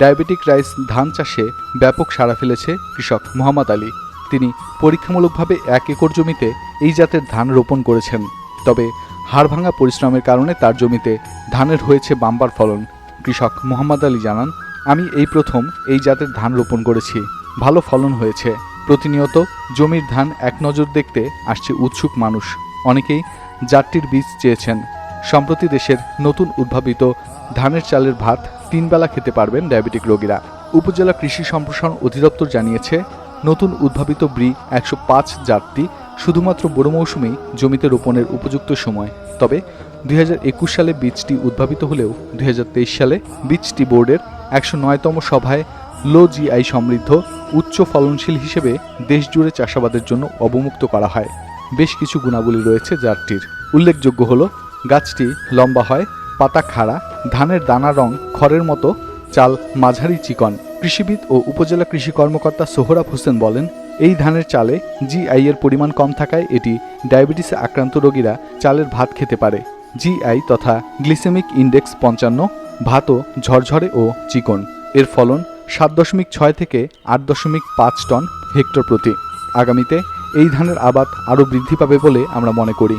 Diabetic rice ধান চাষে ব্যাপক সাড়া ফেলেছে কৃষক মোহাম্মদ আলী। তিনি পরীক্ষামূলকভাবে এক একর জমিতে এই জাতের ধান রোপণ করেছেন। তবে হাড়ভাঙা পরিশ্রমের কারণে তার জমিতে ধানের হয়েছে বাম্বার ফলন। কৃষক মোহাম্মদ আলী জানান, আমি এই প্রথম এই জাতের ধান রোপণ করেছি। ভালো ফলন হয়েছে। প্রতিনিয়ত জমির ধান এক নজর দেখতে আসছে উৎসুক মানুষ। অনেকেই জাতটির বীজ চেয়েছেন। সম্প্রতি দেশের নতুন উদ্ভাবিত ধানের চালের ভাত তিনবেলা খেতে পারবেন ডায়াবেটিক রোগীরা। উপজেলা কৃষি সম্প্রসারণ অধিদপ্তর জানিয়েছে, নতুন উদ্ভাবিত ব্রি একশো পাঁচ জাতটি শুধুমাত্র বড় মৌসুমেই জমিতে রোপণের উপযুক্ত সময়। তবে দুই হাজার একুশ সালে বীজটি উদ্ভাবিত হলেও দুই হাজার তেইশ সালে বীজটি বোর্ডের একশো নয়তম সভায় লো জিআই সমৃদ্ধ, উচ্চ ফলনশীল হিসেবে দেশজুড়ে চাষাবাদের জন্য অবমুক্ত করা হয়। বেশ কিছু গুণাবলী রয়েছে জাতটির। উল্লেখযোগ্য হলো, গাছটি লম্বা হয়, পাতা খাড়া ধানের দানা রং খড়ের মতো, চাল মাঝারি চিকন। কৃষিবিদ ও উপজেলা কৃষি কর্মকর্তা সোহরাব হোসেন বলেন, এই ধানের চালে জিআই এর পরিমাণ কম থাকায় এটি ডায়াবেটিসে আক্রান্ত রোগীরা চালের ভাত খেতে পারে। জিআই তথা গ্লিসেমিক ইন্ডেক্স পঞ্চান্ন, ভাতও ঝরঝরে ও চিকন। এর ফলন সাত দশমিক ছয় থেকে আট দশমিক পাঁচ টন হেক্টর প্রতি। আগামীতে এই ধানের আবাদ আরও বৃদ্ধি পাবে বলে আমরা মনে করি।